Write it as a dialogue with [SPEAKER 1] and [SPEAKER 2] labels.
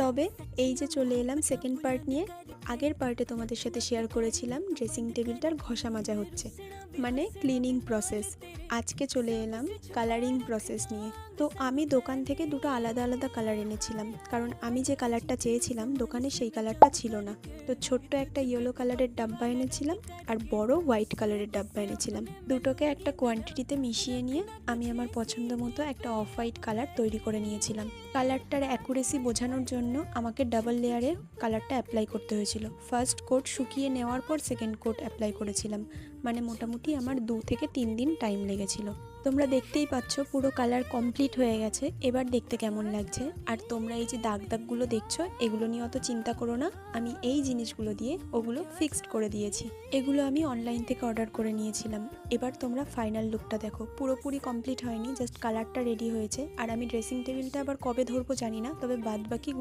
[SPEAKER 1] তবে এই যে চলে এলাম সেকেন্ড পার্ট নিয়ে, আগের পার্টে তোমাদের সাথে শেয়ার করেছিলাম ড্রেসিং টেবিলটার ঘষা মাজা হচ্ছে মানে ক্লিনিং প্রসেস আজকে চলে এলাম কালারিং প্রসেস নিয়ে। তো আমি দোকান থেকে দুটো আলাদা আলাদা কালার এনেছিলাম, কারণ আমি যে কালারটা চেয়েছিলাম, দোকানে সেই কালারটা ছিল না। তো ছোট্ট একটা ইয়েলো কালারের ডাব্বা এনেছিলাম আর বড় হোয়াইট কালারের ডাব্বা এনেছিলাম। দুটোকে একটা কোয়ান্টিটিতে মিশিয়ে নিয়ে আমি আমার পছন্দ মতো একটা অফ হোয়াইট কালার তৈরি করে নিয়েছিলাম। কালারটার অ্যাকুরেসি বোঝানোর জন্য আমাকে ডাবল লেয়ারের কালারটা অ্যাপ্লাই করতে হয়েছিল। ফার্স্ট কোট শুকিয়ে নেওয়ার পর সেকেন্ড কোট অ্যাপ্লাই করেছিলাম। মানে মোটামুটি আমার দু থেকে তিন দিন টাইম লেগেছিল। তোমরা দেখতেই পাচ্ছ পুরো কালার কমপ্লিট হয়ে গেছে। এবার দেখতে কেমন লাগছে? আর তোমরা এই যে দাগ দাগগুলো দেখছ, এগুলো নিয়ে অত চিন্তা করো না। আমি এই জিনিসগুলো দিয়ে ওগুলো ফিক্সড করে দিয়েছি। এগুলো আমি অনলাইন থেকে অর্ডার করে নিয়েছিলাম। এবার তোমরা ফাইনাল লুকটা দেখো। পুরোপুরি কমপ্লিট হয়নি জাস্ট কালারটা রেডি হয়েছে। আর আমি ড্রেসিং টেবিলটা আবার কবে ধরবো জানি না, তবে বাদ বাকি